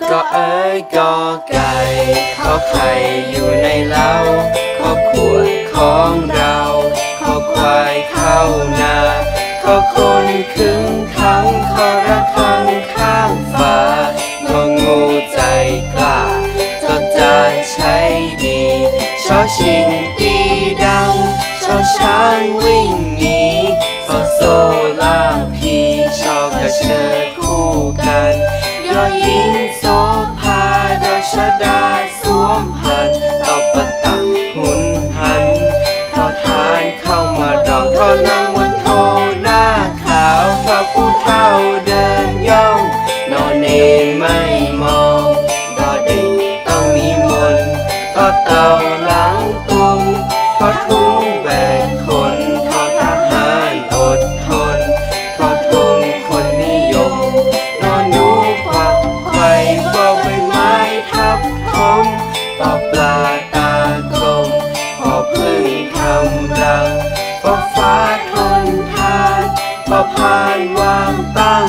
ก็เอ้ยก็ไก่ขอไข่อยู่ในเล้าขอขวดของเราขอควายเข้านาขอคนขึงขังขอระคังข้างฟ้าของูใจกล้าก็จานใช้ดีชอชิงตีดังชอช้างวิ่งหนี หญิงโสภาดาชดาสวมพันตบประตักหุนหันทอทานเข้ามาดองทอนางวันโทหน้าขาวพระผู้เฒ่าเดินย่อง นอนเนนไม่ ปอปลาตากลมพอพึ่งทำรังพอฟ้าทนทานพอพานวางตั้ง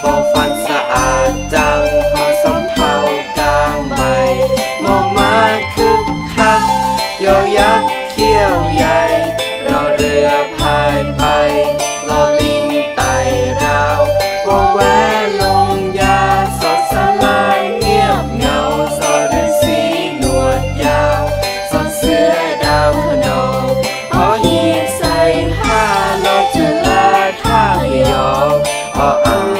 พอฟันสะอาดจังพอสำเภากลางใบมองมาคึกคักยอยักษ์ uh, uh.